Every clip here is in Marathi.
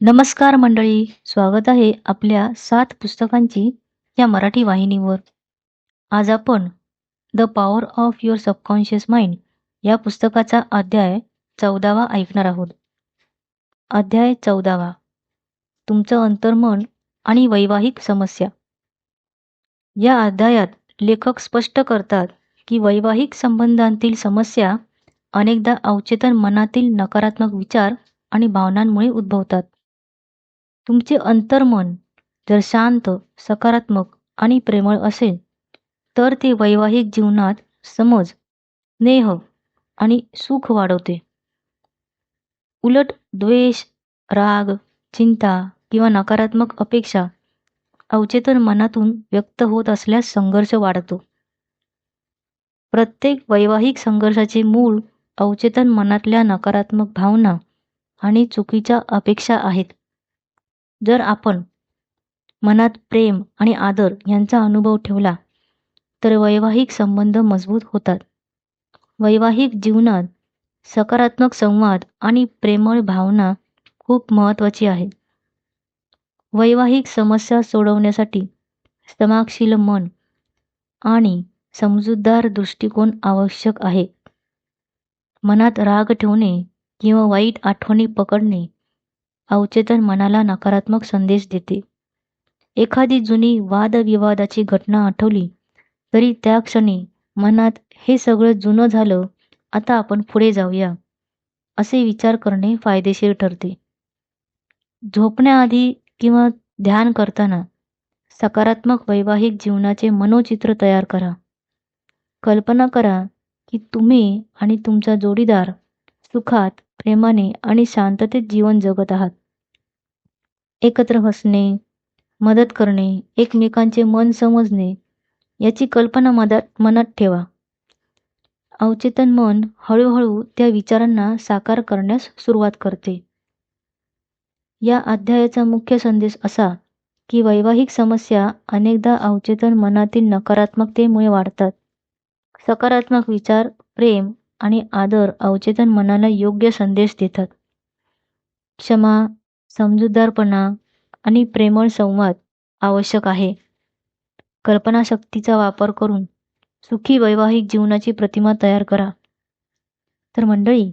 नमस्कार मंडळी स्वागत आहे आपल्या सात पुस्तकांची या मराठी वाहिनीवर. आज आपण the power of your subconscious mind या पुस्तकाचा अध्याय चौदावा ऐकणार आहोत. अध्याय चौदावा. तुमचं अंतर्मन आणि वैवाहिक समस्या. या अध्यायात लेखक स्पष्ट करतात की वैवाहिक संबंधांतील समस्या अनेकदा अवचेतन मनातील नकारात्मक विचार आणि भावनांमुळे उद्भवतात. तुमचे अंतर्मन जर शांत सकारात्मक आणि प्रेमळ असेल तर ते वैवाहिक जीवनात समज स्नेह आणि सुख वाढवते. उलट द्वेष राग चिंता किंवा नकारात्मक अपेक्षा अवचेतन मनातून व्यक्त होत असल्यास संघर्ष वाढतो. प्रत्येक वैवाहिक संघर्षाचे मूळ अवचेतन मनातल्या नकारात्मक भावना आणि चुकीच्या अपेक्षा आहेत. जर आपण मनात प्रेम आणि आदर यांचा अनुभव ठेवला तर वैवाहिक संबंध मजबूत होतात. वैवाहिक जीवनात सकारात्मक संवाद आणि प्रेमळ भावना खूप महत्त्वाची आहे वैवाहिक समस्या सोडवण्यासाठी समाक्षील मन आणि समजूतदार दृष्टिकोन आवश्यक आहे. मनात राग ठेवणे किंवा वाईट आठवणी पकडणे अवचेतन मनाला नकारात्मक संदेश देते. एखादी जुनी वादविवादाची घटना आठवली तरी त्या क्षणी मनात हे सगळं जुनं झालं आता आपण पुढे जाऊया असे विचार करणे फायदेशीर ठरते. झोपण्याआधी किंवा ध्यान करताना सकारात्मक वैवाहिक जीवनाचे मनोचित्र तयार करा. कल्पना करा की तुम्ही आणि तुमचा जोडीदार सुखात प्रेमाने आणि शांततेत जीवन जगत आहात. एकत्र हसणे मदत करणे एकमेकांचे मन समजणे याची कल्पना मदत मनात ठेवा. अवचेतन मन हळूहळू त्या विचारांना साकार करण्यास सुरुवात करते. या अध्यायाचा मुख्य संदेश असा की वैवाहिक समस्या अनेकदा अवचेतन मनातील नकारात्मकतेमुळे वाढतात. सकारात्मक विचार प्रेम आणि आदर अवचेतन मनाला योग्य संदेश देतात. क्षमा समजूतदारपणा आणि प्रेमळ संवाद आवश्यक आहे. कल्पनाशक्तीचा वापर करून सुखी वैवाहिक जीवनाची प्रतिमा तयार करा. तर मंडळी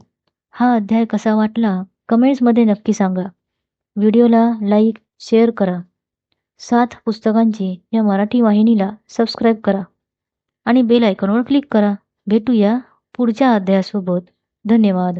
हा अध्याय कसा वाटला कमेंट्समध्ये नक्की सांगा. व्हिडिओला लाईक शेअर करा. सात पुस्तकांची या मराठी वाहिनीला सबस्क्राईब करा. आणि बेल आयकॉनवर क्लिक करा. भेटूया पुढच्या अध्यायासोबत धन्यवाद.